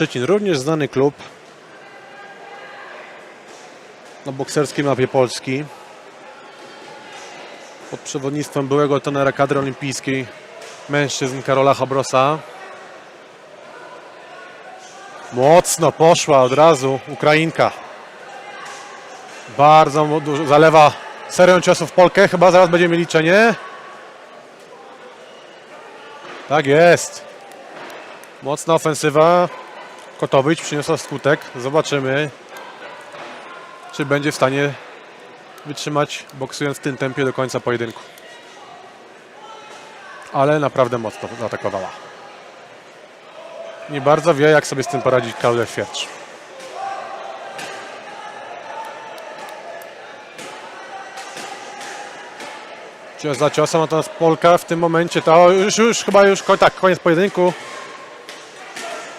Szczecin, również znany klub na bokserskiej mapie Polski. Pod przewodnictwem byłego tenera kadry olimpijskiej mężczyzn Karola Habrosa. Mocno poszła od razu Ukrainka. Bardzo dużo, zalewa serią ciosów Polkę. Chyba zaraz będziemy liczenie. Tak jest. Mocna ofensywa. Kotowicz przyniosła skutek. Zobaczymy, czy będzie w stanie wytrzymać boksując w tym tempie do końca pojedynku. Ale naprawdę mocno zaatakowała. Nie bardzo wie, jak sobie z tym poradzić Klaudia Świercz. Cios za ciosem, natomiast Polka w tym momencie to już, już chyba już tak, koniec pojedynku.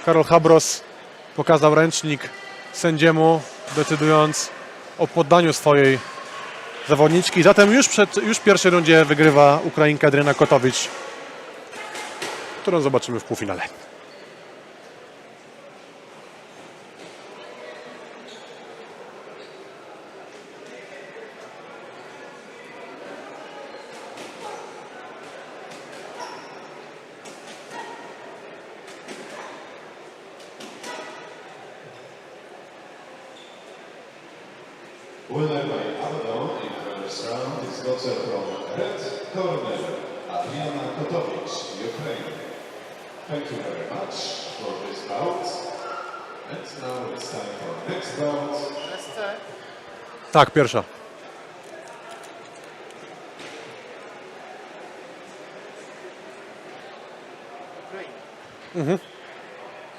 Karol Habros pokazał ręcznik sędziemu, decydując o poddaniu swojej zawodniczki. Zatem już, przed, już w pierwszej rundzie wygrywa Ukrainka Adriana Kotowicz, którą zobaczymy w półfinale. Winner by Abaddon in first round is boxer from Red Corner, Adriana Kotowicz, Ukraine. Thank you very much for this bout. And now it's time for next bout. Tak, pierwsza. Mhm.